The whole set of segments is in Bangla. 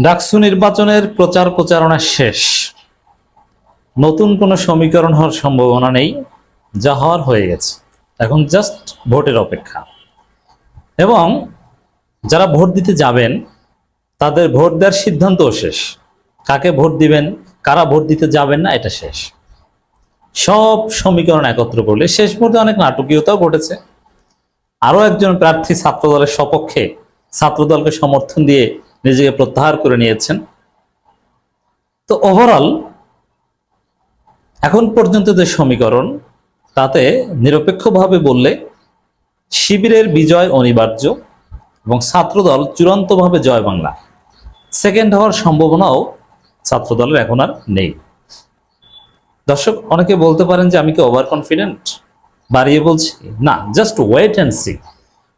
ডাকসু নির্বাচনের প্রচার প্রচারণা শেষ। নতুন কোনো সমীকরণ হওয়ার সম্ভাবনা নেই, যা হওয়ার হয়ে গেছে। এখন জাস্ট ভোটের অপেক্ষা। এবং যারা ভোট দিতে যাবেন, তাদের ভোট দেওয়ার সিদ্ধান্তও শেষ। কাকে ভোট দিবেন, কারা ভোট দিতে যাবেন না, এটা শেষ। সব সমীকরণ একত্র করলে শেষ মুহূর্তে অনেক নাটকীয়তাও ঘটেছে। আরও একজন প্রার্থী ছাত্রদলের সপক্ষে ছাত্রদলকে সমর্থন দিয়ে নিজেকে প্রত্যাহার করে নিয়েছেন। তো ওভারঅল এখন পর্যন্ত যে সমীকরণ, তাতে নিরপেক্ষভাবে বললে শিবিরের বিজয় অনিবার্য এবং ছাত্রদল চূড়ান্তভাবে জয় বাংলা। সেকেন্ড হওয়ার সম্ভাবনাও ছাত্রদলের এখন আর নেই। দর্শক, অনেকে বলতে পারেন যে আমি কি ওভার কনফিডেন্ট বাড়িয়ে বলছি, না জাস্ট ওয়েট অ্যান্ড সি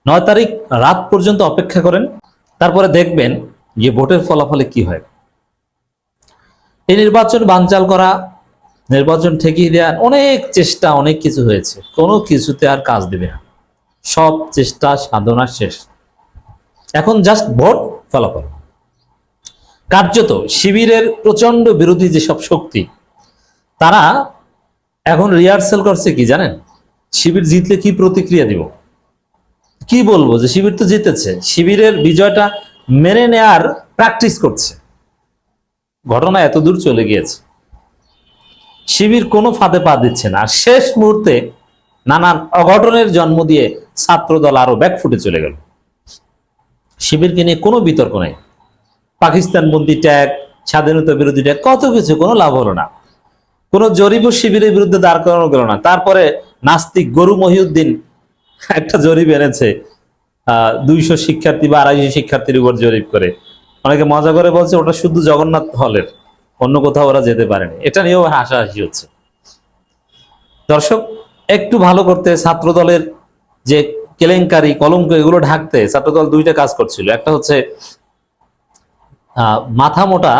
নয় তারিখ রাত পর্যন্ত অপেক্ষা করেন, তারপরে দেখবেন যে ভোটের ফলাফলে কি হয়? এই নির্বাচন বানচাল করা, নির্বাচন ঠেকিয়ে দেওয়ার অনেক চেষ্টা, অনেক কিছু হয়েছে। কোনো কিছুতে আর কাজ দেবে না। সব চেষ্টা, সাধনা শেষ। এখন জাস্ট ভোট ফলাফল। কার্যত শিবিরের প্রচণ্ড বিরোধী যেসব শক্তি, তারা এখন রিহার্সেল করছে কি জানেন? শিবির জিতলে কি প্রতিক্রিয়া দিব? কি বলব যে শিবির তো জিতেছে। শিবিরের বিজয়টা মেনে নেয়ার প্র্যাকটিস করছে। ঘটনা এত দূর চলে গিয়েছে। শিবির কোনো ফাঁদে পা দিচ্ছে না। শেষ মুহূর্তে নানান অঘটনের জন্ম দিয়ে ছাত্রদল আরও ব্যাকফুটে চলে গেল। শিবিরকে নিয়ে কোনো বিতর্ক নেই। পাকিস্তান বন্দি ট্যাগ, স্বাধীনতা বিরোধী ট্যাগ, কত কিছু, কোনো লাভ হলো না। কোনো জরিপ শিবিরের বিরুদ্ধে দাঁড় করানো গেল না। তারপরে নাস্তিক গরু মহিউদ্দিন একটা জরিপ এনেছে দুইশো শিক্ষার্থী বা আড়াইশো শিক্ষার্থীর উপর জরিপ করে। অনেকে মজা করে বলছে, ওটা শুধু জগন্নাথ হলের, অন্য কোথাও ওরা যেতে পারেনি। এটা নিয়েও হাসাহাসি হচ্ছে। দর্শক, একটু ভালো করতে ছাত্র দলের যে কেলেঙ্কারি, কলঙ্ক, এগুলো ঢাকতে ছাত্রদল দুইটা কাজ করছিল। একটা হচ্ছে মাথা মোটা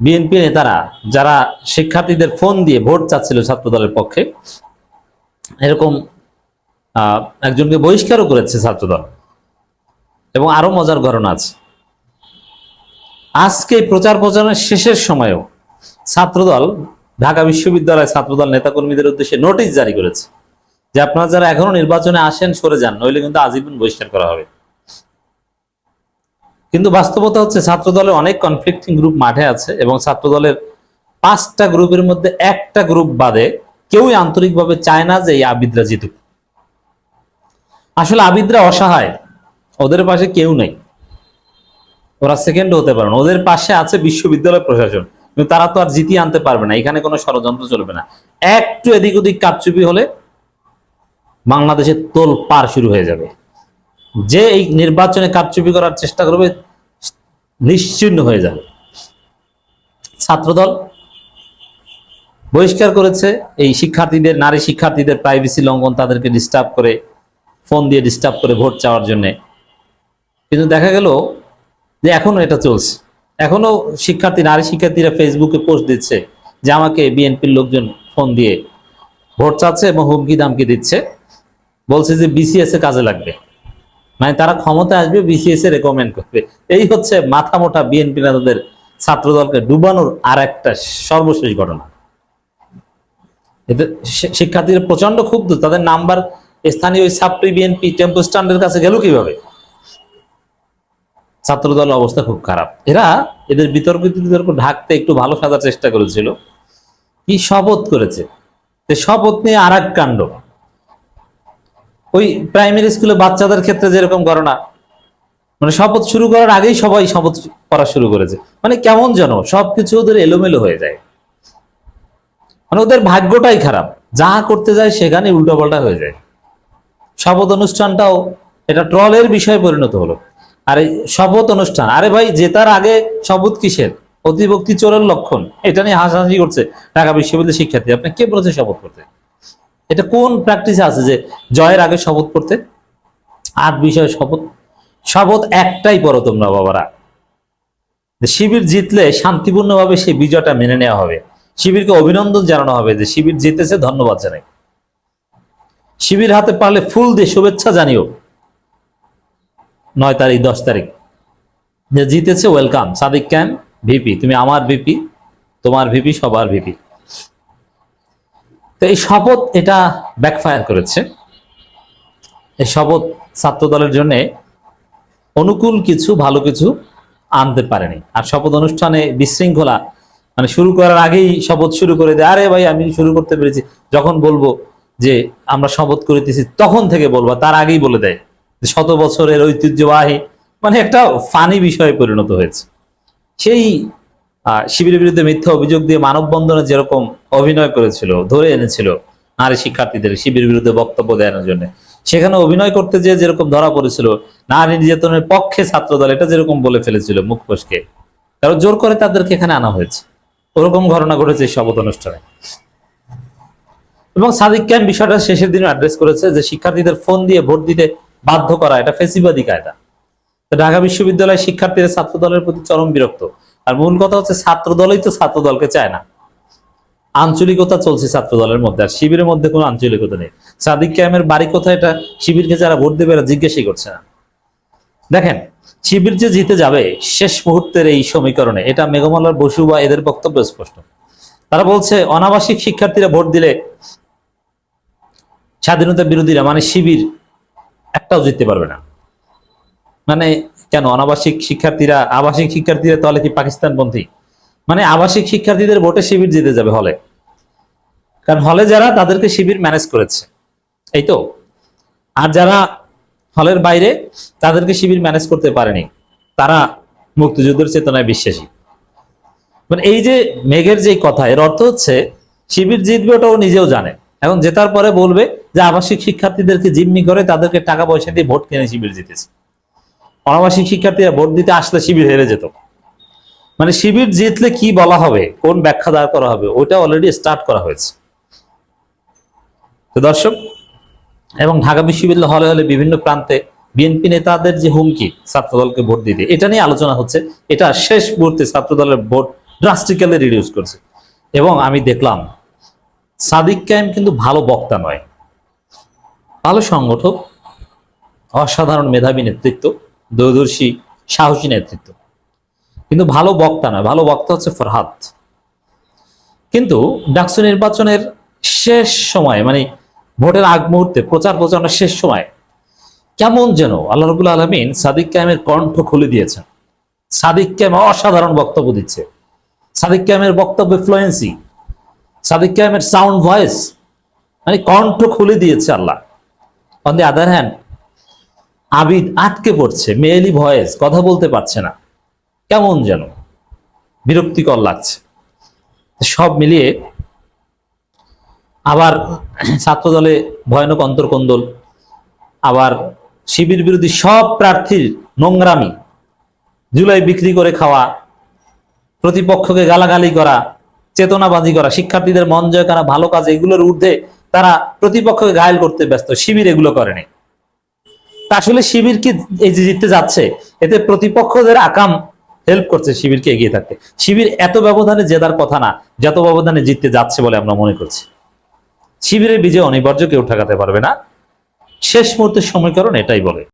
বিএনপি নেতারা, যারা শিক্ষার্থীদের ফোন দিয়ে ভোট চাচ্ছিল ছাত্রদলের পক্ষে, এরকম একজনকে বহিষ্কারও করেছে ছাত্রদল। এবং আরও মজার ঘটনা আছে। আজকে প্রচার প্রচারের শেষের সময়েও ছাত্রদল, ঢাকা বিশ্ববিদ্যালয় ছাত্রদল নেতাকর্মীদের উদ্দেশ্যে নোটিশ জারি করেছে যে আপনারা যারা এখনও নির্বাচনে আসেন, সরে যান, নইলে কিন্তু আজীবন বহিষ্কার করা হবে। কিন্তু বাস্তবতা হচ্ছে ছাত্রদলের অনেক কনফ্লিক্টিং গ্রুপ মাঠে আছে এবং ছাত্রদলের পাঁচটা গ্রুপের মধ্যে একটা গ্রুপ বাদে কেউই আন্তরিকভাবে চায় না যে এই আবিদরা জিতুক। আসলে আবিদরা অসহায়। ওদের পাশে কেউ নেই। ওরা সেকেন্ড হতে পারে না। ওদের পাশে আছে বিশ্ববিদ্যালয় প্রশাসন। কিন্তু তারা তো আর জিতিয়ে আনতে পারবে না। এখানে কোনো ষড়যন্ত্র চলবে না। একটু এদিক ওদিক কারচুপি হলে বাংলাদেশের তোল পার শুরু হয়ে যাবে। যে এই নির্বাচনে কারচুপি করার চেষ্টা করবে নিশ্চিন্ন হয়ে যাবে। ছাত্রদল বহিষ্কার করেছে। এই শিক্ষার্থীদের, নারী শিক্ষার্থীদের প্রাইভেসি লঙ্ঘন তাদেরকে ডিস্টার্ব করে ফোন দিয়ে ডিস্টার্ব করে ভোট চাওয়ার জন্য। কিন্তু দেখা গেল যে এখনও এটা চলছে। এখনও শিক্ষার্থী, নারী শিক্ষার্থীরা ফেসবুকে পোস্ট দিচ্ছে যে আমাকে বিএনপির লোকজন ফোন দিয়ে ভোট চাচ্ছে এবং হুমকি দামকি দিচ্ছে। বলছে যে বিসিএস এ কাজে লাগবে। মানে তারা ক্ষমতা আসবে বিসিএস এ রেকমেন্ড করবে। এই হচ্ছে মাথা মোটা বিএনপি নেতাদের ছাত্রদলকে ডুবানোর আর একটা সর্বশেষ ঘটনা। এতে শিক্ষার্থীরা প্রচণ্ড ক্ষুব্ধ, তাদের নাম্বার স্থানীয় ছাত্রী বিএনপি টেম্পো স্ট্যান্ডের কাছে গেল কীভাবে? ছাত্রদল অবস্থা খুব খারাপ। এরা এদের বিতর্ক বিতর্ক ঢাকতে একটু ভালো সাজার চেষ্টা করেছিল। কি শপথ করেছে? শপথ নিয়ে আর এক কাণ্ড। ওই প্রাইমারি স্কুলে বাচ্চাদের ক্ষেত্রে যেরকম ঘটনা মানে শপথ শুরু করার আগেই সবাই শপথ করা শুরু করেছে। মানে কেমন যেন সবকিছু ওদের এলোমেলো হয়ে যায়। মানে ওদের ভাগ্যটাই খারাপ। যা করতে যায় সেখানে উল্টোপাল্টা হয়ে যায়। শপথ অনুষ্ঠানটাও এটা ট্রলের বিষয়ে পরিণত হলো। আর শপথ অনুষ্ঠান, আরে ভাই, জেতার আগে শপথ কিসের? অতিভক্তি চোরের লক্ষণ। এটা নিয়ে হাসাহাসি করছে ঢাকা বিশ্ববিদ্যালয়ের শিক্ষার্থী। আপনি কে বলেছে শপথ করতে? এটা কোন প্র্যাকটিসে আছে যে জয়ের আগে শপথ করতে? আট বিষয়ে শপথ। শপথ একটাই পড়ো তোমরা বাবারা। শিবির জিতলে শান্তিপূর্ণভাবে সেই বিজয়টা মেনে নেওয়া হবে। শিবিরকে অভিনন্দন জানানো হবে যে শিবির জিতেছে, ধন্যবাদ জানাই। শিবির হাতে পারলে ফুল দিয়ে শুভেচ্ছা জানিও। নয় তারিখ, দশ তারিখ। যে জিতেছে ওয়েলকাম সাদিক ক্যাম ভিপি তুমি আমার ভিপি তোমার ভিপি সবার ভিপি তো এই শপথ এটা ব্যাকফায়ার করেছে। এই শপথ ছাত্র দলের জন্য অনুকূল কিছু, ভালো কিছু আনতে পারেনি। আর শপথ অনুষ্ঠানে বিশৃঙ্খলা মানে শুরু করার আগেই শপথ শুরু করে দেয়, আরে ভাই, আমি শুরু করতে পেরেছি। যখন বলব যে আমরা শপথ করিতেছি, তখন থেকে বলব, তার আগেই বলে দেয় শত বছরের ঐতিহ্যবাহী মানে একটা ফানি বিষয়ে পরিণত হয়েছে। সেই শিবিরের বিরুদ্ধে মিথ্যা অভিযোগ দিয়ে মানববন্ধনে যেরকম অভিনয় করেছিল, ধরে এনেছিল নারী শিক্ষার্থীদের শিবির বিরুদ্ধে বক্তব্য দেওয়ার জন্য, সেখানে অভিনয় করতে যে যেরকম ধরা পড়েছিল, নারী নির্যাতনের পক্ষে ছাত্রদল এটা যেরকম বলে ফেলেছিল মুখ ফসকে, কারণ জোর করে তাদেরকে এখানে আনা হয়েছে। ওরকম ঘটনা ঘটেছে শপথ অনুষ্ঠানে। এবং সাদিক ক্যাম্প বিষয়টা শেষের দিনে অ্যাড্রেস করেছে যে শিক্ষার্থীদের ফোন দিয়ে ভোট দিতে বাধ্য করা, এটা ফেসিবাদী কায়দা। ঢাকা বিশ্ববিদ্যালয়ের শিক্ষার্থীরা ছাত্র দলের প্রতি চরম বিরক্ত। আর মূল কথা হচ্ছে ছাত্র দলই তো ছাত্র দলকে চায় না। আঞ্চলিকতা চলছে ছাত্র দলের মধ্যে, আর শিবিরের মধ্যে কোনো আঞ্চলিকতা নেই। সাদিক ক্যামের বাড়ি কোথায় এটা? শিবিরকে যারা ভোট দেবে এরা জিজ্ঞাসাই করছে না। দেখেন, শিবির যে জিতে যাবে শেষ মুহূর্তের এই সমীকরণে, এটা মেঘমালার বসু বা এদের বক্তব্য স্পষ্ট। তারা বলছে, অনাবাসিক শিক্ষার্থীরা ভোট দিলে স্বাধীনতা বিরোধীরা মানে শিবির, একটাও জিততে পারবে না। মানে কেন? অনাবাসিক শিক্ষার্থীরা, আবাসিক শিক্ষার্থীরা তাহলে কি পাকিস্তানপন্থী? মানে আবাসিক শিক্ষার্থীদের ভোটে শিবির জিতে যাবে হলে। কারণ হলে যারা, তাদেরকে শিবির ম্যানেজ করেছে। এই তো? আর যারা হলের বাইরে, তাদেরকে শিবির ম্যানেজ করতে পারেনি, তারা মুক্তিযুদ্ধের চেতনায় বিশ্বাসী। মানে এই যে মেঘের যে কথা, এর অর্থ হচ্ছে, শিবির জিতবে ওটা ও নিজেও জানে। এখন জেতার পরে বলবে যে আবাসিক শিক্ষার্থীদেরকে জিম্মি করে তাদেরকে টাকা পয়সা দিয়ে ভোট কিনে শিবির জিতেছে। অনাবাসিক শিক্ষার্থীরা ভোট দিতে আসলে শিবির হেরে যেত। মানে শিবির জিতলে কি বলা হবে, কোন ব্যাখ্যা দাঁড় করা হবে ওটা অলরেডি স্টার্ট করা হয়েছে। দর্শক, এবং ঢাকা বিশ্ববিদ্যালয় হলে হলে বিভিন্ন প্রান্তে বিএনপি নেতাদের যে হুমকি, ছাত্রদলকে ভোট দিতে, এটা নিয়ে আলোচনা হচ্ছে। এটা শেষ মুহূর্তে ছাত্রদলের ভোট ড্রাস্টিক্যালি রিডিউস করছে। এবং আমি দেখলাম, সাদিক কায়েম কিন্তু ভালো বক্তা নয়। ভালো সংগঠক, অসাধারণ মেধাবী নেতৃত্ব, দূরদর্শী, সাহসী নেতৃত্ব। কিন্তু ভালো বক্তা নয়, ভালো বক্তা হচ্ছে ফরহাদ। কিন্তু ডাকসু নির্বাচনের শেষ সময় মানে ভোটের আগ মুহূর্তে, প্রচার প্রচারণার শেষ সময়, কেমন যেন আল্লাহ রবুল আলমিন সাদিক ক্যামের কণ্ঠ খুলে দিয়েছেন। সাদিক ক্যাম অসাধারণ বক্তব্য দিচ্ছে। সাদিক ক্যামের বক্তব্য ফ্লুয়েন্সি সাদিক ক্যামের সাউন্ড ভয়েস মানে কণ্ঠ খুলে দিয়েছে Allah. On the other hand Abid আটকে পড়ছে মেয়েলি ভয়েস, কথা বলতে পারছে না। কেমন যেন বিরক্তিকর লাগছে। সব মিলিয়ে আবার ছাত্রদলে ভয়ানক অন্তর্কন্দল, আবার শিবির বিরোধী সব প্রার্থীর নোংরামি, জুলাই বিক্রি করে খাওয়া, প্রতিপক্ষকে গালাগালি করা, চেতনাবাজি করা, শিক্ষার্থীদের মন জয় করা, ভালো কাজ, এগুলোর ঊর্ধ্বে তারা প্রতিপক্ষকে ঘায়ল করতে ব্যস্ত, শিবির এগুলো করেনি। আসলে শিবির কি এই যে জিততে যাচ্ছে, এতে প্রতিপক্ষদের আকাম হেল্প করছে শিবিরকে এগিয়ে থাকতে। শিবির এত ব্যবধানে জেদার কথা না, যত ব্যবধানে জিততে যাচ্ছে বলে আমরা মনে করছি। শিবিরের বিজয় অনিবার্য, কেউ ঠেকাতে পারবে না। শেষ মুহূর্তের সমীকরণ এটাই বলে।